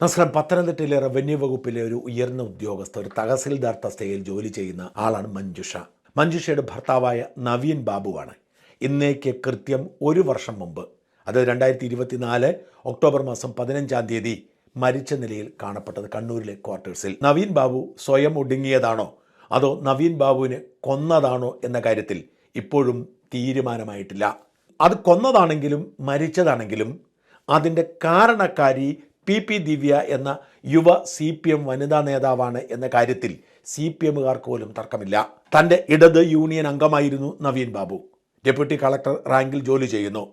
നമസ്കാരം. പത്തനംതിട്ടയിലെ റവന്യൂ വകുപ്പിലെ ഒരു ഉയർന്ന ഉദ്യോഗസ്ഥ ഒരു തഹസിൽദാർ തസ്തികയിൽ ജോലി ചെയ്യുന്ന ആളാണ് മഞ്ജുഷ. മഞ്ജുഷയുടെ ഭർത്താവായ നവീൻ ബാബുവാണ്. ഇന്നേക്ക് കൃത്യം ഒരു വർഷം മുമ്പ് അത് രണ്ടായിരത്തി ഇരുപത്തിനാല് ഒക്ടോബർ മാസം പതിനഞ്ചാം തീയതി മരിച്ച നിലയിൽ കാണപ്പെട്ടത് കണ്ണൂരിലെ ക്വാർട്ടേഴ്സിൽ. നവീൻ ബാബു സ്വയം ഒടുങ്ങിയതാണോ? അതോ നവീൻ ബാബുവിനെ കൊന്നതാണോ എന്ന കാര്യത്തിൽ ഇപ്പോഴും തീരുമാനമായിട്ടില്ല. അത് കൊന്നതാണെങ്കിലും മരിച്ചതാണെങ്കിലും അതിന്റെ കാരണക്കാരി പി പി ദിവ്യ എന്ന യുവ സി പി എം വനിതാ നേതാവാണ് എന്ന കാര്യത്തിൽ സി പി എമ്മുകാർക്ക് പോലും തർക്കമില്ല. തന്റെ ഇടത് യൂണിയൻ അംഗമായിരുന്നു നവീൻ ബാബു. ഡെപ്യൂട്ടി കളക്ടർ റാങ്കിൽ ജോലി ചെയ്യുന്നു.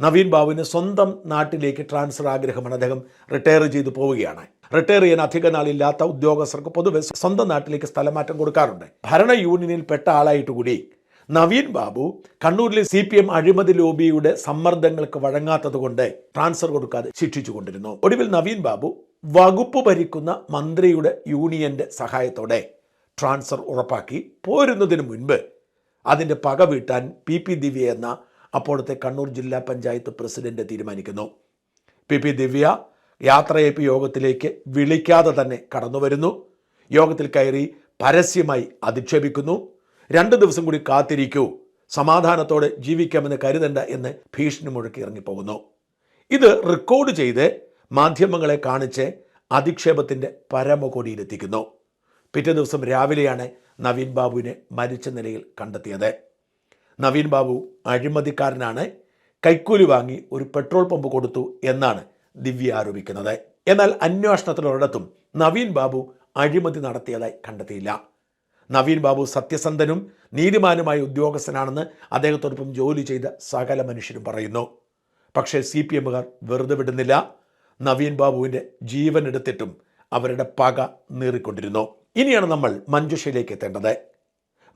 നവീൻ ബാബുവിന് സ്വന്തം നാട്ടിലേക്ക് ട്രാൻസ്ഫർ ആഗ്രഹമാണ്. അദ്ദേഹം റിട്ടയർ ചെയ്തു പോവുകയാണ്. റിട്ടയർ ചെയ്യാൻ അധിക നാളില്ലാത്ത ഉദ്യോഗസ്ഥർക്ക് പൊതുവെ സ്വന്തം നാട്ടിലേക്ക് സ്ഥലമാറ്റം കൊടുക്കാറുണ്ട്. ഭരണ യൂണിയനിൽ പെട്ട ആളായിട്ട് കൂടി നവീൻ ബാബു കണ്ണൂരിലെ സി പി എം അഴിമതി ലോബിയുടെ സമ്മർദ്ദങ്ങൾക്ക് വഴങ്ങാത്തത് കൊണ്ട് ട്രാൻസ്ഫർ കൊടുക്കാതെ ശിക്ഷിച്ചുകൊണ്ടിരുന്നു. ഒടുവിൽ നവീൻ ബാബു വകുപ്പ് ഭരിക്കുന്ന മന്ത്രിയുടെ യൂണിയന്റെ സഹായത്തോടെ ട്രാൻസ്ഫർ ഉറപ്പാക്കി പോരുന്നതിന് മുൻപ് അതിന്റെ പക വീട്ടാൻ പി പി ദിവ്യ എന്ന അപ്പോഴത്തെ കണ്ണൂർ ജില്ലാ പഞ്ചായത്ത് പ്രസിഡന്റ് തീരുമാനിക്കുന്നു. പി പി ദിവ്യ യാത്രയപ്പ് യോഗത്തിലേക്ക് വിളിക്കാതെ തന്നെ കടന്നു വരുന്നു യോഗത്തിൽ കയറി പരസ്യമായി അധിക്ഷേപിക്കുന്നു. രണ്ട് ദിവസം കൂടി കാത്തിരിക്കൂ. സമാധാനത്തോടെ ജീവിക്കാമെന്ന് കരുതണ്ട എന്ന് ഭീഷണി മുഴക്കി ഇറങ്ങിപ്പോകുന്നു. ഇത് റെക്കോർഡ് ചെയ്ത് മാധ്യമങ്ങളെ കാണിച്ച് അധിക്ഷേപത്തിന്റെ പരമകൊടിയിലെത്തിക്കുന്നു. പിറ്റേ ദിവസം രാവിലെയാണ് നവീൻ ബാബുവിനെ മരിച്ച നിലയിൽ കണ്ടെത്തിയത്. നവീൻ ബാബു അഴിമതിക്കാരനാണ്. കൈക്കൂലി വാങ്ങി ഒരു പെട്രോൾ പമ്പ് കൊടുത്തു എന്നാണ് ദിവ്യ ആരോപിക്കുന്നത്. എന്നാൽ അന്വേഷണത്തിലൊരിടത്തും നവീൻ ബാബു അഴിമതി നടത്തിയതായി കണ്ടെത്തിയില്ല. നവീൻ ബാബു സത്യസന്ധനും നീതിമാനുമായ ഉദ്യോഗസ്ഥനാണെന്ന് അദ്ദേഹത്തോടൊപ്പം ജോലി ചെയ്ത സകല മനുഷ്യരും പറയുന്നു. പക്ഷേ സി പി എമ്മുകാർ വെറുതെ വിടുന്നില്ല. നവീൻ ബാബുവിന്റെ ജീവൻ എടുത്തിട്ടും അവരുടെ പക നീറിക്കൊണ്ടിരുന്നു. ഇനിയാണ് നമ്മൾ മഞ്ജുഷയിലേക്ക് എത്തേണ്ടത്.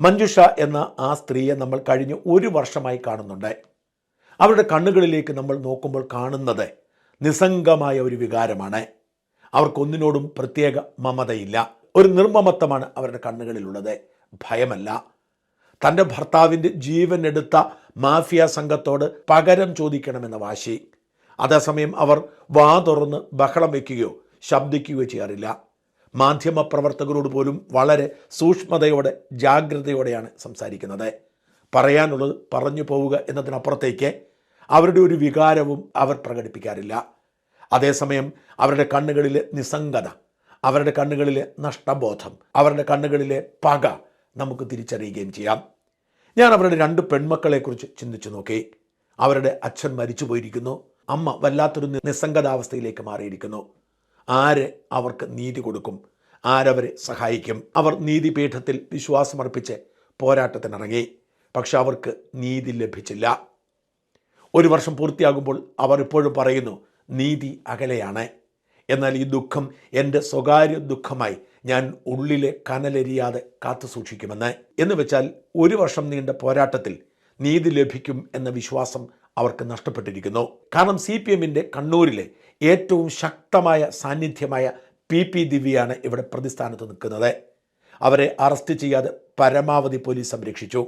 മഞ്ജുഷ എന്ന ആ സ്ത്രീയെ നമ്മൾ കഴിഞ്ഞ ഒരു വർഷമായി കാണുന്നുണ്ട്. അവരുടെ കണ്ണുകളിലേക്ക് നമ്മൾ നോക്കുമ്പോൾ കാണുന്നത് നിസ്സംഗമായ ഒരു വികാരമാണ്. അവർക്കൊന്നിനോടും പ്രത്യേക മമതയില്ല. ഒരു നിർമ്മമത്വമാണ് അവരുടെ കണ്ണുകളിലുള്ളത്. ഭയമല്ല. തന്റെ ഭർത്താവിന്റെ ജീവൻ എടുത്ത മാഫിയ സംഘത്തോട് പകരം ചോദിക്കണമെന്ന വാശി. അതേസമയം അവർ വാ തുറന്ന് ബഹളം വയ്ക്കുകയോ ശബ്ദിക്കുകയോ ചെയ്യാറില്ല. മാധ്യമ പ്രവർത്തകരോട് പോലും വളരെ സൂക്ഷ്മതയോടെ ജാഗ്രതയോടെയാണ് സംസാരിക്കുന്നത്. പറയാനുള്ളത് പറഞ്ഞു പോവുക എന്നതിനപ്പുറത്തേക്ക് അവരുടെ ഒരു വികാരവും അവർ പ്രകടിപ്പിക്കാറില്ല. അതേസമയം അവരുടെ കണ്ണുകളിലെ നിസ്സംഗത അവരുടെ കണ്ണുകളിലെ നഷ്ടബോധം അവരുടെ കണ്ണുകളിലെ പക നമുക്ക് തിരിച്ചറിയുകയും ചെയ്യാം. ഞാൻ അവരുടെ രണ്ട് പെൺമക്കളെക്കുറിച്ച് ചിന്തിച്ചു നോക്കി. അവരുടെ അച്ഛൻ മരിച്ചു പോയിരിക്കുന്നു അമ്മ വല്ലാത്തൊരു നിസ്സംഗതാവസ്ഥയിലേക്ക് മാറിയിരിക്കുന്നു. ആര് അവർക്ക് നീതി കൊടുക്കും? ആരവരെ സഹായിക്കും? അവർ നീതിപീഠത്തിൽ വിശ്വാസമർപ്പിച്ച് പോരാട്ടത്തിനിറങ്ങി. പക്ഷെ അവർക്ക് നീതി ലഭിച്ചില്ല. ഒരു വർഷം പൂർത്തിയാകുമ്പോൾ അവർ ഇപ്പോഴും പറയുന്നു നീതി അകലെയാണ്. എന്നാൽ ഈ ദുഃഖം എന്റെ സ്വകാര്യ ദുഃഖമായി ഞാൻ ഉള്ളിലെ കനലെരിയാതെ കാത്തു സൂക്ഷിക്കുമെന്ന്. എന്ന് വെച്ചാൽ ഒരു വർഷം നീണ്ട പോരാട്ടത്തിൽ നീതി ലഭിക്കും എന്ന വിശ്വാസം അവർക്ക് നഷ്ടപ്പെട്ടിരിക്കുന്നു. കാരണം സി പി എമ്മിന്റെ കണ്ണൂരിലെ ഏറ്റവും ശക്തമായ സാന്നിധ്യമായ പി പി ദിവ്യയാണ് ഇവിടെ പ്രതിസ്ഥാനത്ത് നിൽക്കുന്നത്. അവരെ അറസ്റ്റ് ചെയ്യാതെ പരമാവധി പോലീസ് സംരക്ഷിച്ചു.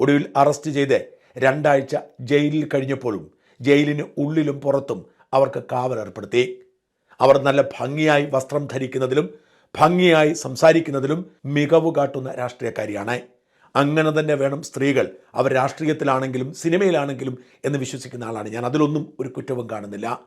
ഒടുവിൽ അറസ്റ്റ് ചെയ്ത് രണ്ടാഴ്ച ജയിലിൽ കഴിഞ്ഞപ്പോഴും ജയിലിന് ഉള്ളിലും പുറത്തും അവർക്ക് കാവൽ ഏർപ്പെടുത്തി. അവർ നല്ല ഭംഗിയായി വസ്ത്രം ധരിക്കുന്നതിലും ഭംഗിയായി സംസാരിക്കുന്നതിലും മികവ് കാട്ടുന്ന രാഷ്ട്രീയക്കാരിയാണ്. അങ്ങനെ തന്നെ വേണം സ്ത്രീകൾ. അവർ രാഷ്ട്രീയത്തിലാണെങ്കിലും സിനിമയിലാണെങ്കിലും എന്ന് വിശ്വസിക്കുന്ന ആളാണ്. ഞാൻ അതിലൊന്നും ഒരു കുറ്റവും കാണുന്നില്ല.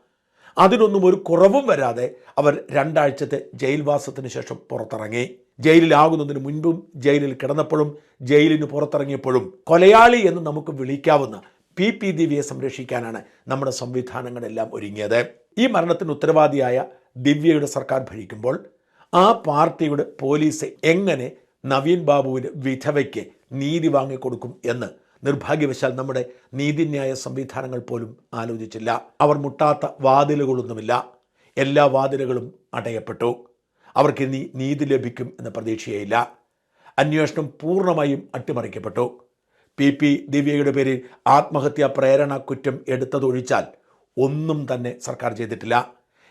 അതിനൊന്നും ഒരു കുറവും വരാതെ അവർ രണ്ടാഴ്ചത്തെ ജയിൽവാസത്തിന് ശേഷം പുറത്തിറങ്ങി. ജയിലിലാകുന്നതിന് മുൻപും ജയിലിൽ കിടന്നപ്പോഴും ജയിലിന് പുറത്തിറങ്ങിയപ്പോഴും കൊലയാളി എന്ന് നമുക്ക് വിളിക്കാവുന്ന പി പി ദിവ്യയെ സംരക്ഷിക്കാനാണ് നമ്മുടെ സംവിധാനങ്ങളെല്ലാം ഒരുങ്ങിയത്. ഈ മരണത്തിന് ഉത്തരവാദിയായ ദിവ്യയുടെ സർക്കാർ ഭരിക്കുമ്പോൾ ആ പാർട്ടിയുടെ പോലീസ് എങ്ങനെ നവീൻ ബാബുവിന് വിധവയ്ക്ക് നീതി വാങ്ങിക്കൊടുക്കും എന്ന് നിർഭാഗ്യവശാൽ നമ്മുടെ നീതിന്യായ സംവിധാനങ്ങൾ പോലും ആലോചിച്ചില്ല. അവർ മുട്ടാത്ത വാതിലുകളൊന്നുമില്ല. എല്ലാ വാതിലുകളും അടയപ്പെട്ടു. അവർക്ക് ഇനി നീതി ലഭിക്കും എന്ന പ്രതീക്ഷയില്ല. അന്വേഷണം പൂർണമായും അട്ടിമറിക്കപ്പെട്ടു. പി പി ദിവ്യയുടെ പേരിൽ ആത്മഹത്യാ പ്രേരണ കുറ്റം എടുത്തതൊഴിച്ചാൽ ഒന്നും തന്നെ സർക്കാർ ചെയ്തിട്ടില്ല.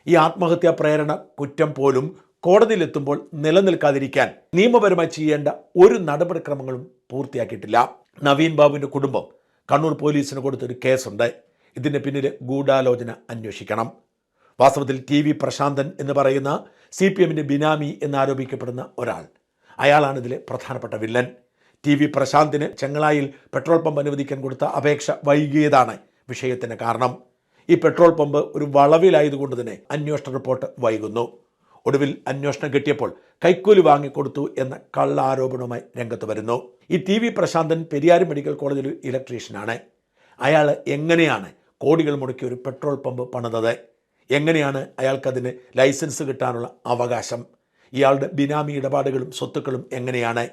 ഈ ആത്മഹത്യാ പ്രേരണ കുറ്റം പോലും കോടതിയിലെത്തുമ്പോൾ നിലനിൽക്കാതിരിക്കാൻ നിയമപരമായി ചെയ്യേണ്ട ഒരു നടപടിക്രമങ്ങളും പൂർത്തിയാക്കിയിട്ടില്ല. നവീൻ ബാബുവിന്റെ കുടുംബം കണ്ണൂർ പോലീസിന് കൊടുത്തൊരു കേസുണ്ട്. ഇതിന്റെ പിന്നിൽ ഗൂഢാലോചന അന്വേഷിക്കണം. വാസ്തവത്തിൽ ടി വി പ്രശാന്തൻ എന്ന് പറയുന്ന സി പി എമ്മിന്റെ ബിനാമി എന്നാരോപിക്കപ്പെടുന്ന ഒരാൾ. അയാളാണ് ഇതിലെ പ്രധാനപ്പെട്ട വില്ലൻ. ടി വി പ്രശാന്തിന് ചെങ്ങളായിൽ പെട്രോൾ പമ്പ് അനുവദിക്കാൻ കൊടുത്ത അപേക്ഷ വൈകിയതാണ് വിഷയത്തിന് കാരണം. ഈ പെട്രോൾ പമ്പ് ഒരു വളവിലായതുകൊണ്ട് തന്നെ അന്വേഷണ റിപ്പോർട്ട് വൈകുന്നു. ഒടുവിൽ അന്വേഷണം കിട്ടിയപ്പോൾ കൈക്കൂലി വാങ്ങിക്കൊടുത്തു എന്ന കള്ള ആരോപണവുമായി രംഗത്ത് വരുന്നു. ഈ T V Prasanthan Periyar medical കോളേജിൽ ഇലക്ട്രീഷ്യനാണ്. അയാൾ എങ്ങനെയാണ് കോടികൾ മുടക്കി ഒരു പെട്രോൾ പമ്പ് പണിതത്? എങ്ങനെയാണ് അയാൾക്കതിന് ലൈസൻസ് കിട്ടാനുള്ള അവകാശം? ഇയാളുടെ ബിനാമി ഇടപാടുകളും സ്വത്തുക്കളും എങ്ങനെയാണ്?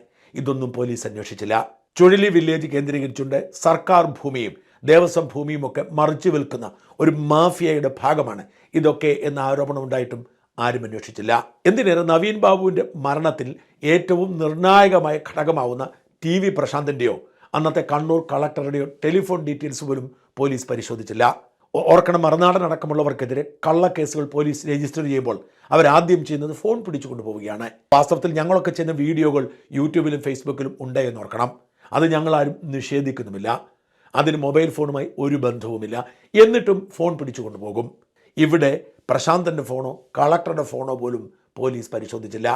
ഇതൊന്നും പോലീസ് അന്വേഷിച്ചില്ല. ചുഴലി വില്ലേജ് കേന്ദ്രീകരിച്ചുകൊണ്ട് സർക്കാർ ഭൂമിയും ദേവസ്വം ഭൂമിയും ഒക്കെ മറിച്ചു വിൽക്കുന്ന ഒരു മാഫിയയുടെ ഭാഗമാണ് ഇതൊക്കെ എന്ന ആരോപണം ഉണ്ടായിട്ടും ആരും അന്വേഷിച്ചില്ല. എന്തിനേറെ നവീൻ ബാബുവിന്റെ മരണത്തിൽ ഏറ്റവും നിർണായകമായ ഘടകമാവുന്ന ടി വി പ്രശാന്തിന്റെയോ അന്നത്തെ കണ്ണൂർ കളക്ടറുടെയോ ടെലിഫോൺ ഡീറ്റെയിൽസ് പോലും പോലീസ് പരിശോധിച്ചില്ല. ഓർക്കണം മറുനാടൻ അടക്കമുള്ളവർക്കെതിരെ കള്ളക്കേസുകൾ പോലീസ് രജിസ്റ്റർ ചെയ്യുമ്പോൾ അവരാദ്യം ചെയ്യുന്നത് ഫോൺ പിടിച്ചു കൊണ്ടുപോവുകയാണ്. വാസ്തവത്തിൽ ഞങ്ങളൊക്കെ ചെയ്യുന്ന വീഡിയോകൾ യൂട്യൂബിലും ഫേസ്ബുക്കിലും ഉണ്ട് എന്ന് ഓർക്കണം. അത് ഞങ്ങളാരും നിഷേധിക്കുന്നുമില്ല. അതിന് മൊബൈൽ ഫോണുമായി ഒരു ബന്ധവുമില്ല. എന്നിട്ടും ഫോൺ പിടിച്ചു കൊണ്ടുപോകും. ഇവിടെ പ്രശാന്തന്റെ ഫോണോ കളക്ടറുടെ ഫോണോ പോലും പോലീസ് പരിശോധിച്ചില്ല.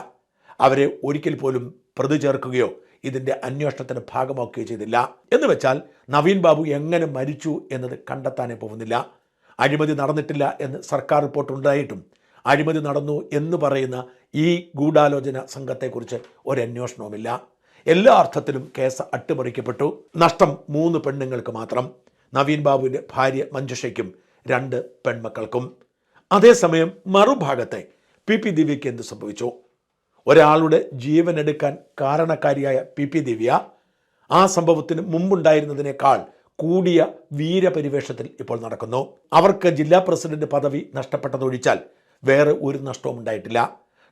അവരെ ഒരിക്കൽ പോലും പ്രതി ചേർക്കുകയോ ഇതിന്റെ അന്വേഷണത്തിന് ഭാഗമാക്കുകയും ചെയ്തില്ല. എന്ന് വെച്ചാൽ നവീൻ ബാബു എങ്ങനെ മരിച്ചു എന്നത് കണ്ടെത്താനേ പോകുന്നില്ല. അഴിമതി നടന്നിട്ടില്ല എന്ന് സർക്കാർ റിപ്പോർട്ട് ഉണ്ടായിട്ടും അഴിമതി നടന്നു എന്ന് പറയുന്ന ഈ ഗൂഢാലോചന സംഘത്തെക്കുറിച്ച് ഒരന്വേഷണവുമില്ല. എല്ലാ അർത്ഥത്തിലും കേസ് അട്ടിമറിക്കപ്പെട്ടു. നഷ്ടം മൂന്ന് പെണ്ണുങ്ങൾക്ക് മാത്രം. നവീൻ ബാബുവിന്റെ ഭാര്യ മഞ്ജുഷയ്ക്കും രണ്ട് പെൺമക്കൾക്കും. അതേസമയം മറുഭാഗത്തെ പി പി ദിവ്യയ്ക്ക് എന്ത് സംഭവിച്ചു? ഒരാളുടെ ജീവനെടുക്കാൻ കാരണക്കാരിയായ പി പി ദിവ്യ ആ സംഭവത്തിന് മുമ്പുണ്ടായിരുന്നതിനേക്കാൾ കൂടിയ വീരപരിവേഷത്തിൽ ഇപ്പോൾ നടക്കുന്നു. അവർക്ക് ജില്ലാ പ്രസിഡന്റ് പദവി നഷ്ടപ്പെട്ടതൊഴിച്ചാൽ വേറെ ഒരു നഷ്ടവും ഉണ്ടായിട്ടില്ല.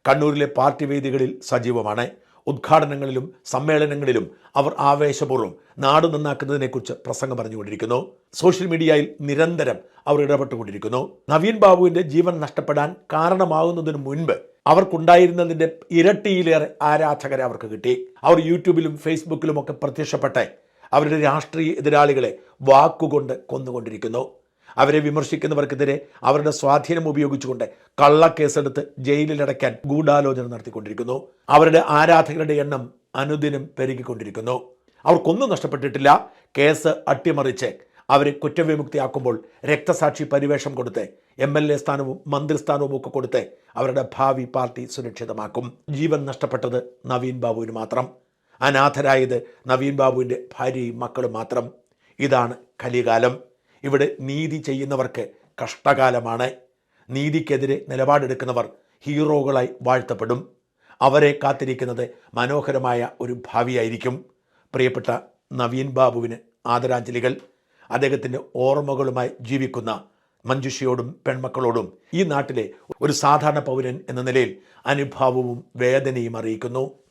കണ്ണൂരിലെ പാർട്ടി വേദികളിൽ സജീവമാണ്. ഉദ്ഘാടനങ്ങളിലും സമ്മേളനങ്ങളിലും അവർ ആവേശപൂർവം നാട് നന്നാക്കുന്നതിനെക്കുറിച്ച് പ്രസംഗം പറഞ്ഞുകൊണ്ടിരിക്കുന്നു. സോഷ്യൽ മീഡിയയിൽ നിരന്തരം അവർ ഇടപെട്ടുകൊണ്ടിരിക്കുന്നു. നവീൻ ബാബുവിന്റെ ജീവൻ നഷ്ടപ്പെടാൻ കാരണമാകുന്നതിന് മുൻപ് അവർക്കുണ്ടായിരുന്നതിന്റെ ഇരട്ടിയിലേറെ ആരാധകരെ അവർക്ക് കിട്ടി. അവർ യൂട്യൂബിലും ഫേസ്ബുക്കിലും ഒക്കെ പ്രത്യക്ഷപ്പെട്ട്. അവരുടെ രാഷ്ട്രീയ എതിരാളികളെ വാക്കുകൊണ്ട് കൊന്നുകൊണ്ടിരിക്കുന്നു. അവരെ വിമർശിക്കുന്നവർക്കെതിരെ അവരുടെ സ്വാധീനം ഉപയോഗിച്ചുകൊണ്ട് കള്ളക്കേസെടുത്ത് ജയിലിലടയ്ക്കാൻ ഗൂഢാലോചന നടത്തിക്കൊണ്ടിരിക്കുന്നു. അവരുടെ ആരാധകരുടെ എണ്ണം അനുദിനം പെരുകിക്കൊണ്ടിരിക്കുന്നു. അവർക്കൊന്നും നഷ്ടപ്പെട്ടിട്ടില്ല. കേസ് അട്ടിമറിച്ച് അവരെ കുറ്റവിമുക്തിയാക്കുമ്പോൾ രക്തസാക്ഷി പരിവേഷം കൊടുത്ത് എം എൽ എ സ്ഥാനവും മന്ത്രിസ്ഥാനവും ഒക്കെ കൊടുത്ത് അവരുടെ ഭാവി പാർട്ടി സുരക്ഷിതമാക്കും. ജീവൻ നഷ്ടപ്പെട്ടത് നവീൻ ബാബുവിന് മാത്രം. അനാഥരായത് നവീൻ ബാബുവിന്റെ ഭാര്യയും മക്കളും മാത്രം. ഇതാണ് കലികാലം. ഇവിടെ നീതി ചെയ്യുന്നവർക്ക് കഷ്ടകാലമാണ്. നീതിക്കെതിരെ നിലപാടെടുക്കുന്നവർ ഹീറോകളായി വാഴ്ത്തപ്പെടും. അവരെ കാത്തിരിക്കുന്നത് മനോഹരമായ ഒരു ഭാവിയായിരിക്കും. പ്രിയപ്പെട്ട നവീൻ ബാബുവിന് ആദരാഞ്ജലികൾ. അദ്ദേഹത്തിന്റെ ഓർമ്മകളുമായി ജീവിക്കുന്ന മഞ്ജുഷയോടും പെൺമക്കളോടും ഈ നാട്ടിലെ ഒരു സാധാരണ പൗരൻ എന്ന നിലയിൽ അനുഭാവവും വേദനയും അറിയിക്കുന്നു.